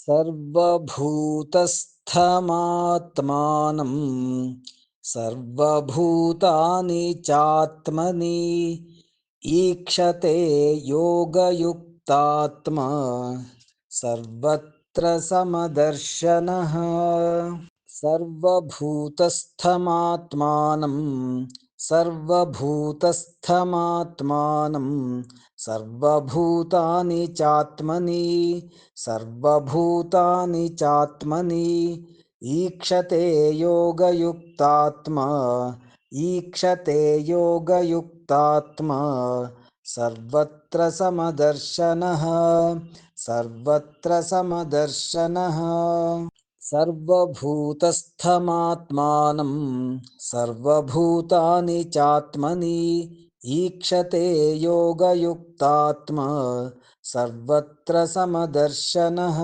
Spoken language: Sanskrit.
सर्वभूतस्थमात्मानं सर्वभूतानि चात्मनि ईक्षते योगयुक्तात्मा सर्वत्र समदर्शनः। सर्वभूतस्थमात्मानं सर्वभूतस्थमात्मानं सर्वभूतानि चात्मनि सर्वभूतानि चात्मनि ईक्षते योगयुक्तात्मा ईक्षते योगयुक्तात्मा सर्वत्र समदर्शनः सर्वत्र समदर्शनः सर्वभूतस्थमात्मानं चात्मनि ईक्षते योगयुक्तात्मा सर्वत्र समदर्शनः।